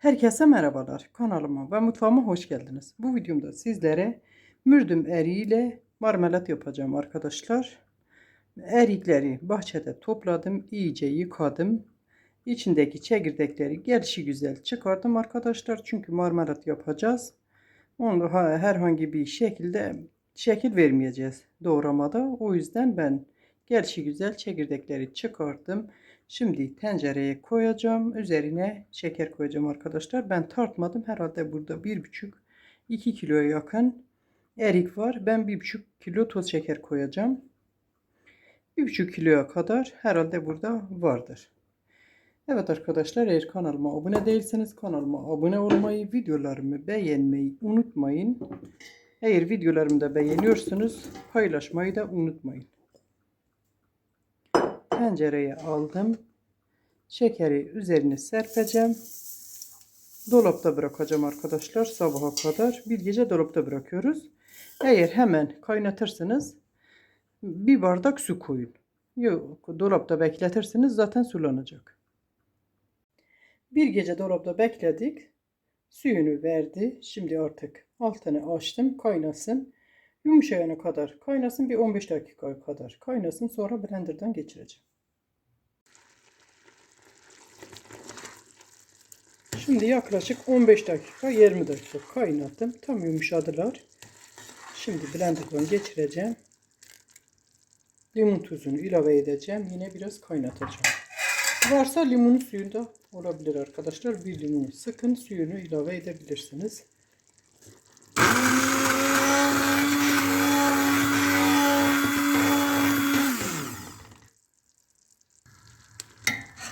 Herkese merhabalar. Kanalıma ve mutfağıma hoş geldiniz. Bu videomda sizlere mürdüm eriğiyle marmelat yapacağım arkadaşlar. Erikleri bahçede topladım, iyice yıkadım. İçindeki çekirdekleri gelişi güzel çıkardım arkadaşlar. Çünkü marmelat yapacağız. Onu ha- herhangi bir şekilde şekil vermeyeceğiz doğramada. O yüzden ben gelişi güzel çekirdekleri çıkardım. Şimdi tencereye koyacağım. Üzerine şeker koyacağım arkadaşlar. Ben tartmadım. Herhalde burada 1,5-2 kiloya yakın erik var. Ben 1,5 kilo toz şeker koyacağım. 1,5 kiloya kadar herhalde burada vardır. Evet arkadaşlar eğer kanalıma abone değilseniz kanalıma abone olmayı, videolarımı beğenmeyi unutmayın. Eğer videolarımı da beğeniyorsunuz paylaşmayı da unutmayın. Tencereye aldım. Şekeri üzerine serpeceğim. Dolapta bırakacağım arkadaşlar sabaha kadar. Bir gece dolapta bırakıyoruz. Eğer hemen kaynatırsınız bir bardak su koyun. Yok dolapta bekletirsiniz zaten sulanacak. Bir gece dolapta bekledik. Suyunu verdi. Şimdi artık altını açtım kaynasın. Yumuşayana kadar kaynasın bir 15 dakika kadar kaynasın sonra blenderdan geçireceğim. Şimdi yaklaşık 15 dakika 20 dakika kaynattım. Tam yumuşadılar. Şimdi blenderdan geçireceğim. Limon tuzunu ilave edeceğim. Yine biraz kaynatacağım. Varsa limon suyu da olabilir arkadaşlar. Bir limonu sıkın suyunu ilave edebilirsiniz.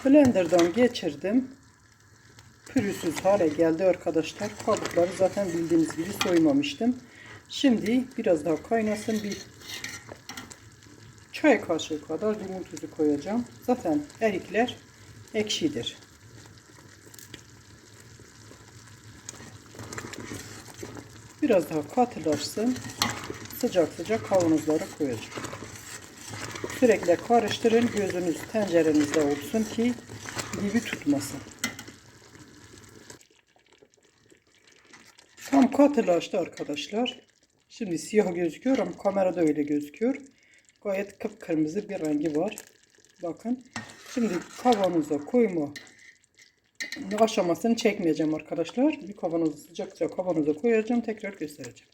Blender'dan geçirdim. Pürüzsüz hale geldi arkadaşlar. Kabukları zaten bildiğiniz gibi soymamıştım. Şimdi biraz daha kaynasın. Bir çay kaşığı kadar limon tuzu koyacağım. Zaten erikler ekşidir. Biraz daha katılaşsın. Sıcak sıcak kavanozlara koyacağım. Sürekli karıştırın. Gözünüz tencerenizde olsun ki dibi tutmasın. Tam katılaştı arkadaşlar. Şimdi siyah gözüküyor ama kamerada öyle gözüküyor. Gayet kıpkırmızı bir rengi var. Bakın. Şimdi kavanoza koyma aşamasını çekmeyeceğim arkadaşlar. Bir kavanoza sıcak sıcak kavanoza koyacağım. Tekrar göstereceğim.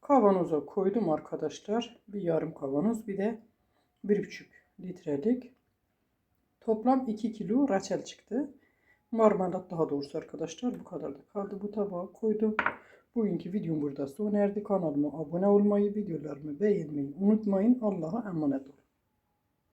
Kavanoza koydum arkadaşlar. Bir yarım kavanoz bir de 1,5 litrelik. Toplam 2 kilo reçel çıktı. Marmelat daha doğrusu arkadaşlar bu kadar da kaldı. Bu tabağa koydum. Bugünkü videom burada sona erdi. Kanalıma abone olmayı, videolarımı beğenmeyi unutmayın. Allah'a emanet olun.